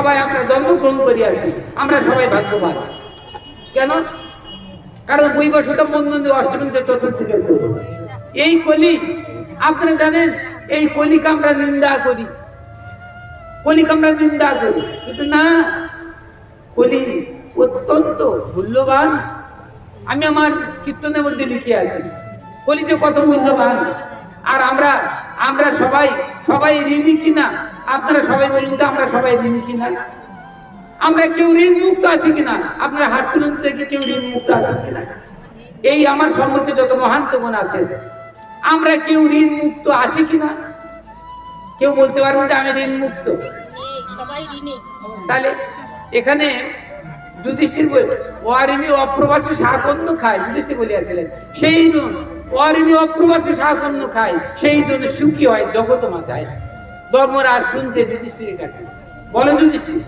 সবাই আমরা জন্মগ্রহণ করিয়াছি আমরা সবাই ভাগ্যবান। কেন? কারণ বৈবশত মন্দন্দ অষ্টমী চতুর্থীকের করি এই কলি, আপনারা জানেন, এই কলিকে আমরা নিন্দা করি। কলিকে আমরা নিন্দা করি। কিন্তু না, কলি অত্যন্ত মূল্যবান। আমি আমার কীর্তনের মধ্যে লিখে আছি কলি যে কত মূল্যবান। আর আমরা আমরা সবাই সবাই ঋণী কিনা? আপনারা সবাই বলুন তো আমরা সবাই ঋণী কিনা আমরা কেউ ঋণ মুক্ত আছি কিনা আপনারা হাত তুলুন দেখি কেউ ঋণ মুক্ত আছেন কিনা এই আমার সম্মুখে যত মহান্ত গুণ আছে, আমরা কেউ ঋণ মুক্ত আছি কিনা কেউ বলতে পারবেন যে আমি ঋণ মুক্ত ঋণী তাহলে এখানে যুধিষ্ঠির বল ওয়ারিণী অপ্রবাসী শাকন্য খায়, যুধিষ্ঠির বলিয়াছিলেন। সেই নুন ওয়ারিণী অপ্রবাসী শাকন্য খায়, সেই জন্য সুখী হয় জগত মাথায় ধর্মরাজ শুনছে যুধিষ্ঠিরের কাছে। বলেন যুধিষ্ঠির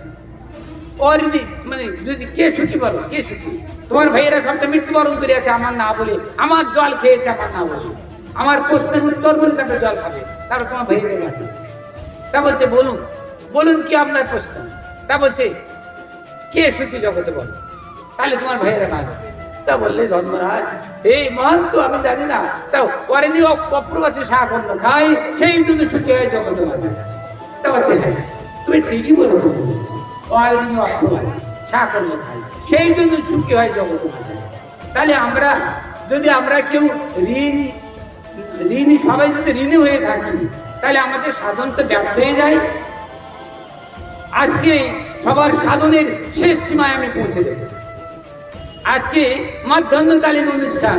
অরিণী মানে যদি কে সুখী বলো, কে সুখী? তোমার ভাইয়েরা সবটা মৃত্যুবরণ করে আছে, আমার না বলে, আমার জল খেয়েছে, আমার না বলে। আমার প্রশ্নের উত্তর বলে তারপরে জল খাবে। তারপর তোমার ভাইয়েদের কাছে তা বলছে, বলুন বলুন কি আপনার প্রশ্ন? তা বলছে, কে সুখী জগতে বলো? তাহলে তোমার ভাইয়েরা না যাবে। তা বললে ধর্মরাজ এই মহান তো আমি জানি না। তাও অরিণী অপ্রবাসী শাকন্য খাই, সেই জন্য সুখী হয় জগতে তা বলছে হ্যাঁ তুমি ঠিকই বলেছ। অরিণী অপ্রবাসী শাকন্য খাই, সেই জন্য সুখী হয় জগতে তাহলে আমরা, যদি আমরা কেউ ঋণ, ঋণী, সবাই যদি ঋণী হয়ে থাকি, তাহলে আমাদের সাধন তো ব্যর্থ হয়ে যায়। আজকে সবার সাধনের শেষ সীমায় আমি পৌঁছে দেব। আজকে মাধ্যমকালীন অনুষ্ঠান।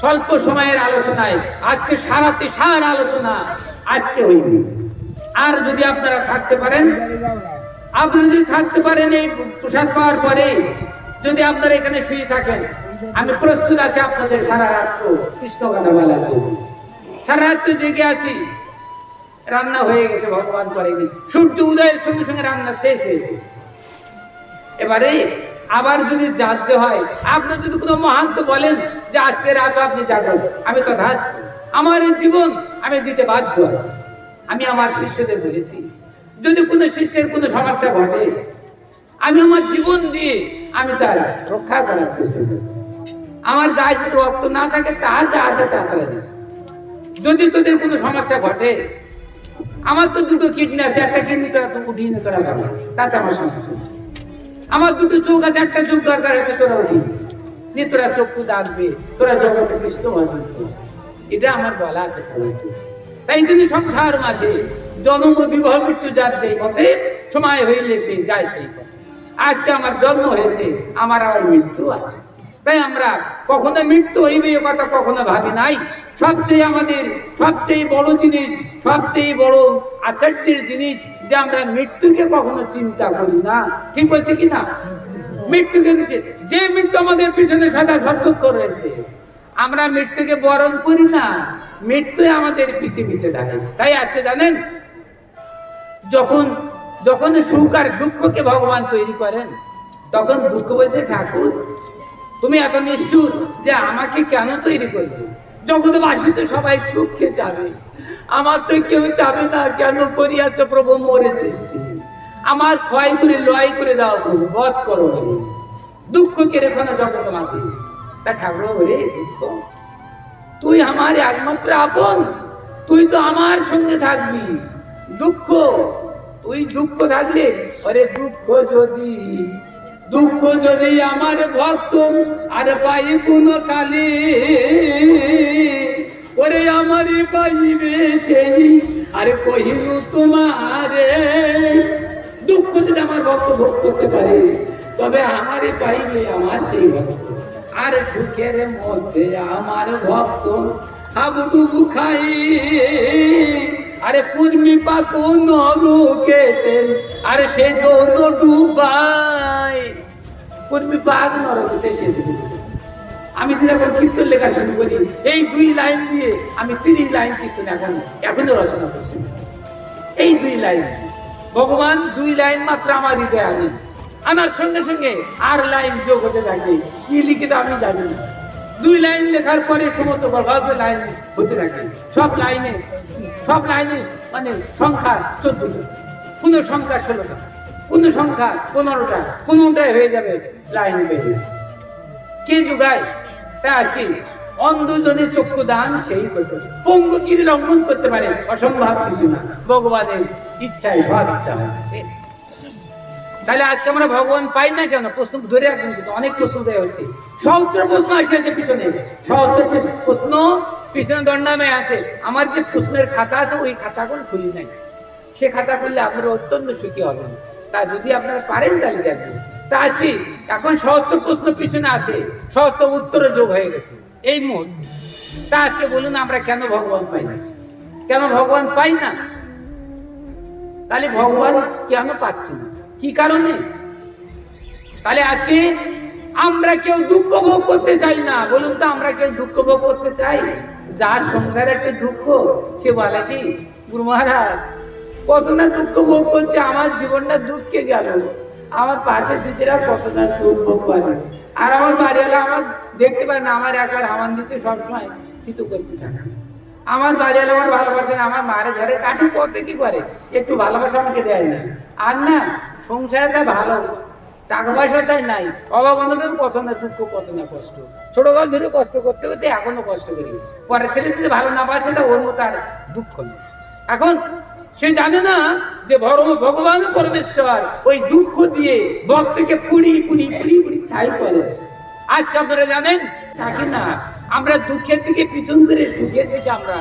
স্বল্প সময়ের আলোচনায়। আজকে সারাতে সার আলোচনা আজকে হইবে। আর যদি আপনারা থাকতে পারেন আপনারা যদি থাকতে পারেন এই প্রসাদ পাওয়ার পরে, যদি আপনারা এখানে শুয়ে থাকেন, আমি প্রস্তুত আছি আপনাদের সারা রাত্র কৃষ্ণ কথা বলার। সারা রাত্র জেগে আছি। রান্না হয়ে গেছে, ভগবান করেনি সূর্য উদয়ের সঙ্গে সঙ্গে রান্না শেষ হয়েছে এবারে আবার যদি জানতে হয়, আপনি যদি কোনো মহান্ত বলেন যে আজকে রাত আপনি জাগান, আমি তো ধাস আমার এই জীবন আমি দিতে বাধ্য আমি আমার শিষ্যদের বলেছি, যদি কোনো শিষ্যের কোনো সমস্যা ঘটে, আমি আমার জীবন দিয়ে আমি তার রক্ষা করার চেষ্টা করি। আমার গায়ে যদি রক্ত না থাকে তা যা আছে তা তারা যদি তোদের কোনো সমস্যা ঘটে, আমার তো দুটো কিডনি আছে, একটা কিডনি তোরা তো উঠিয়ে নে তোরা তাতে আমার সমস্যা। আমার দুটো চোখ আছে, একটা চোখ দরকার হয়েছে তোরা উঠি নিয়ে তোরা চক্ষু দাঁড়বে তোরা জগতে কৃষ্ণ এটা আমার বলা আছে তাই জন্য সংসার মাঝে জন্ম, বিবাহ, মৃত্যু যার যেই পথে, সময় হইলে সে যায় সেই পথে। আজকে আমার জন্ম হয়েছে, আমার আবার মৃত্যু আছে। তাই আমরা কখনো মৃত্যু হইবে এ কথা কখনো ভাবি নাই। সবচেয়ে আমাদের সবচেয়ে বড় জিনিস, সবচেয়ে বড় আচার্যের জিনিস যে আমরা মৃত্যুকে কখনো চিন্তা করি না। ঠিক বলছি কি না? মৃত্যুকে যে মৃত্যু আমাদের পিছনে সদা সর্বক্ষ রয়েছে। আমরা মৃত্যুকে বরণ করি না। মৃত্যু আমাদের পিছে পিছে ডাকে তাই আজকে জানেন, যখন যখন সুখ আর দুঃখকে ভগবান তৈরি করেন, তখন দুঃখ বলছে ঠাকুর তুমি এত নিষ্ঠুর যে আমাকে কেন তৈরি করবে? জগৎবাসী তো সবাই সুখে চাবে আমার তো কেউ চাবে না, কেন করিয়াছ প্রভু মরে সৃষ্টি? আমার ক্ষয় করে, লয় করে দাও প্রভু, বধ করো দুঃখ দুঃখকে রেখো না জগৎ মাঝে তা ঠাকুর ওরে দুঃখ। তুই আমার একমাত্র আপন, তুই তো আমার সঙ্গে থাকবি। দুঃখ, তুই দুঃখ থাকলে অরে দুঃখ যদি দুঃখ যদি আমার ভক্ত আর পাই কোন কালে, ওরে আমার পাইবে সেই আরে কহিল তোমারে। দুঃখ যদি আমার ভক্ত ভোগ করতে পারে, তবে আমারই পাইবে আমার সেই ভক্ত। আর সুখের মধ্যে আমার ভক্ত হাবুডুবু খাই আরে কুর্মি পাকো নরকেতে আরে সে জন্য ডুবাই কুর্মি পাক নরকেতে সে আমি যদি এখন কীর্তন লেখা শুরু করি। এই দুই লাইন দিয়ে আমি তিরিশ লাইন কীর্তন এখন এখনও রচনা করছি। এই দুই লাইন ভগবান দুই লাইন মাত্র আমার হৃদয়ে আনে আনার সঙ্গে সঙ্গে আর লাইন যোগ হতে থাকে। কি লিখিত আমি জানি না। দুই লাইন লেখার পরে সমস্ত গল্প লাইন হতে থাকে। সব লাইনে সব লাইনে মানে সংখ্যা চোদ্দ। কোন সংখ্যা ষোলোটা। কোন সংখ্যা পনেরোটা, পনেরোটায় হয়ে যাবে, লাইন বেরিয়ে কে যুগায়? তা আজকে অন্ধজনের চক্ষু দান, সেই করতে পঙ্গু গিরি লঙ্ঘন করতে পারে? অসম্ভব কিছু না। ভগবানের ইচ্ছায় সব ইচ্ছা তাহলে আজকে আমরা ভগবান পাই না কেন? প্রশ্ন ধরে রাখবেন কিন্তু, অনেক প্রশ্ন দেওয়া হচ্ছে। সহস্র প্রশ্ন আসছে পিছনে। সহস্র প্রশ্ন- প্রশ্ন পিছনে দণ্ডামে আছে। আমার যে প্রশ্নের খাতা আছে, ওই খাতা খাতাগুলো খুলি নাই। সে খাতা খুললে আপনারা অত্যন্ত সুখী হবেন। তা যদি আপনারা পারেন তাহলে দেখবেন। তা আজকে এখন সহস্র প্রশ্ন পিছনে আছে, সহস্র উত্তরে যোগ হয়ে গেছে। এই মুহূর্তে। তা আজকে বলুন আমরা কেন ভগবান পাই না? কেন ভগবান পাই না? তাহলে ভগবান কেন পাচ্ছি না? কি কারণে? তাহলে আজকে আমরা কেউ দুঃখ ভোগ করতে চাই না। বলুন তো, আমরা কেউ দুঃখ ভোগ করতে চাই? যার সংসারে একটা দুঃখ, সে বলে কি, গুরু মহারাজ কত না দুঃখ ভোগ করছে, আমার জীবনটা দুঃখে গেল। আমার পাশে দিদিরা কত না দুঃখ ভোগ করে। আর আমার বাড়িওয়ালা আমার দেখতে পায় না, আমার একবার আমার দিতে সবসময় চিতু করতে থাকে। আমার বাড়িওয়ালা আমার ভালোবাসে না, আমার মারে ঝাড়ে, কাঠি করতে কি করে? একটু ভালোবাসা আমাকে দেয় না। আর না সংসারটা ভালো, টাকা পয়সা তাই নাই। অভাব অনটন কত না দুঃখ কত না কষ্ট। ছোট কাল ধরে কষ্ট করতে করতে এখনও কষ্ট করি। পরে ছেলে যদি ভালো না পাচ্ছে তা ওর মতো আর দুঃখ নেই। এখন সে জানে না যে ভগবান পরমেশ্বর ওই দুঃখ দিয়ে ভক্তকে পুড়ি পুড়ি পুড়ি পুড়ি ছাই করে। আজকে আপনারা জানেন, থাকি না। আমরা দুঃখের দিকে পিছন করে, সুখের দিকে আমরা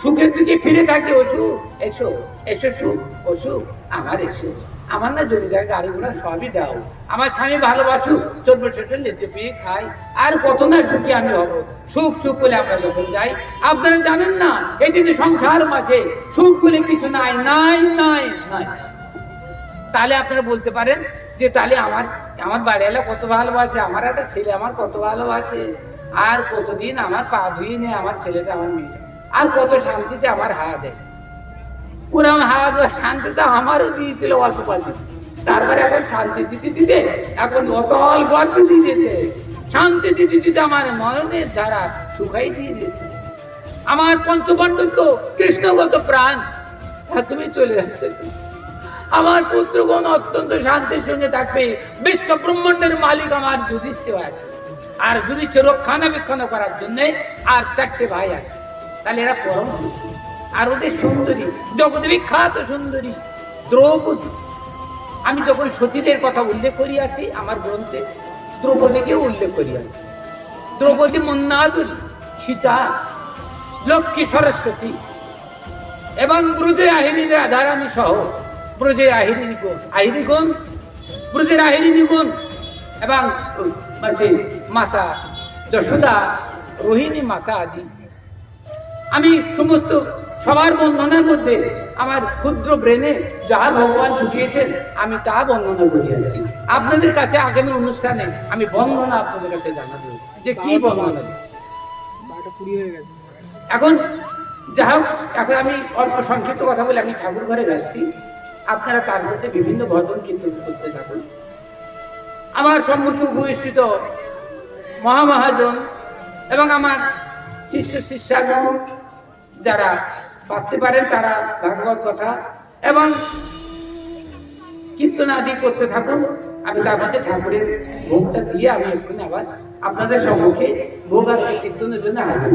সুখের দিকে ফিরে থাকি, অসুখ, এসো এসো সুখ, অসুখ আমার এসো। আমার না জমিদার গাড়ি ঘোড়া সবই দাও আমার স্বামী ভালোবাসুক, চোদ্দ ছোট লেজ্জ পেয়ে খাই আর কত না সুখী আমি হব? সুখ সুখ বলে আমরা যখন যাই, আপনারা জানেন না, এই যে সংসার মাঝে সুখ বলে কিছু নাই নাই নাই নাই। তাহলে আপনারা বলতে পারেন যে তাহলে আমার আমার বাড়িওয়ালা কত ভালোবাসে, আমার একটা ছেলে আমার কত ভালোবাসে। আর কতদিন আমার পা ধুয়ে নেয় আমার ছেলেটা আমার মেয়ে আর কত শান্তিতে আমার হাওয়া দেয়। হাওয়া দেওয়া শান্তিটা আমারও দিয়েছিল অল্প পাশে তারপরে এখন শান্তি দিতে দিতে এখন অতল গর্ব দিয়ে দিয়েছে। শান্তি দিতে দিতে আমার নয়নের দ্বারা সুখাই দিয়ে দিয়েছে। আমার পঞ্চপাণ্ডব তো কৃষ্ণগত প্রাণ। তা তুমি চলে যাচ্ছে আমার পুত্রগণ অত্যন্ত শান্তির সঙ্গে থাকবে। বিশ্ব ব্রহ্মাণ্ডের মালিক আমার যুধিষ্ঠির আছে। আর যুধিষ্ঠির রক্ষণাবেক্ষণ করার জন্য আর চারটে ভাই আছে। তাহলে এরা পরম আর ওদের সুন্দরী, জগৎ বিখ্যাত সুন্দরী, দ্রৌপদী। আমি যখন সতীদের কথা উল্লেখ করিয়াছি, আমার গ্রন্থে দ্রৌপদীকেও উল্লেখ করিয়াছি। দ্রৌপদী মন্নাদুরী, সীতা, লক্ষ্মী সরস্বতী, এবং ব্রজে আহিনী রাধারানী সহ, ব্রজে আহিনী গুণ আহিনী গুণ আহিনী গুণ এবং মাতা যশোদা, রোহিণী মাতা আদি। আমি সমস্ত সবার বন্ধনের মধ্যে আমার ক্ষুদ্র ব্রেনে যা ভগবান ফুটিয়েছেন আমি তা বন্দনা করিয়াছি। আপনাদের কাছে আগামী অনুষ্ঠানে আমি বন্দনা আপনাদের কাছে জানাব যে কি দিচ্ছি। এখন যা হোক, এখন আমি অল্প সংক্ষিপ্ত কথা বলে আমি ঠাকুর ঘরে যাচ্ছি। আপনারা তার মধ্যে বিভিন্ন ভজন কীর্তন করতে থাকুন। আমার সম্মুখে উপস্থিত মহামহাজন এবং আমার শিষ্য শিষ্যাগণ যারা পারতে পারেন তারা ভাগবত কথা। এবং কীর্তন আদি করতে থাকুন। আমি তার মধ্যে ঠাকুরের ভোগটা দিয়ে আমি এখন আবার আপনাদের সম্মুখে ভোগ আর কীর্তনের জন্য হাজির